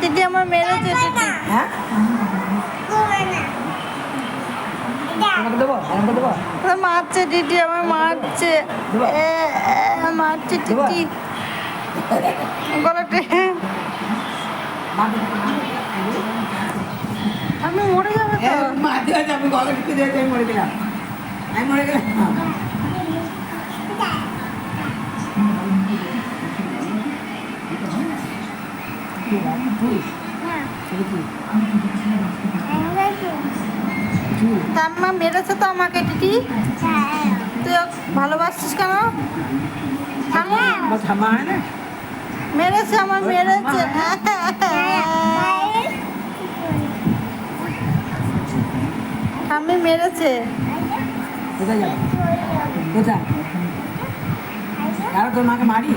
দিদি আমার মেরেছে দিদি হ্যাঁ? মারছে দিদি আমার মারছে। মারছে দিদি। গলাতে। আমি মরে যাব আমি গলা ঢুকে আমি মরে গেলাম। আমি মরে গেলাম। ঠাম্মা মেরেছে তো আমাকে, দিদি? তুই ভালোবাসছিস কেন? মেরেছে, আমার মেরেছে। ঠাম্মি মেরেছে। কোথায় কোথায়? তোর মাকে মারি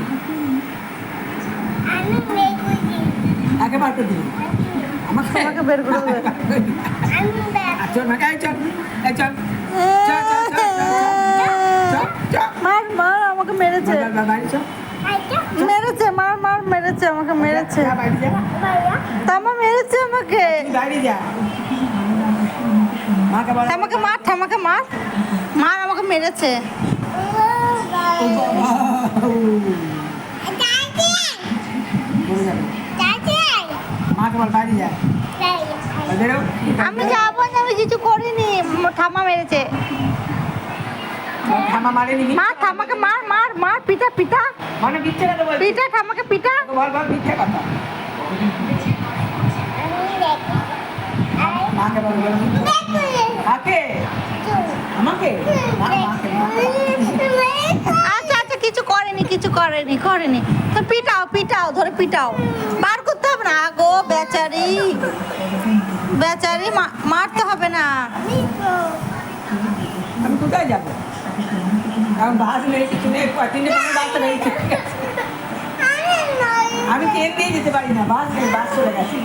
বার দিবি। আমাকে আমাকে বের করে দেবে আর তোর এই চল এই চল। চল, চল, চল, চল, চল। মার মার আমাকে মেরেছে। মেরেছে মার মার মেরেছে আমাকে মেরেছে। তামা মেরেছে আমাকে। মার আমাকে মেরেছে চলে যাবে বল বাড়ি যা বল, বেরো আমি যাব না আমি কিছু করিনি মেরেছে। তোর মারেনি মিথ্যে মার মার মার মার পিটা পিটা মানে মিথ্যে কথা বলছিস পিটা ঠাম্মাকে পিটা বল বল মিথ্যে কথা। মাকে বল বল কাকে? আমাকে? মা, মাকে মাকে। আচ্ছা আচ্ছা কিছু করেনি কিছু করেনি করেনি। তো পিটাও পিটাও ধরে পিটাও। বার করতে হবে বেচারি। বেচারি মা- মারতে হবে না। আমি কোথায় যাব? কারণ বাস নেই কিছু নেই তিনটে রাস্তা নেই। আমি ট্রেন দিয়ে যেতে পারি না বাস নেই বাস চলে গেছে।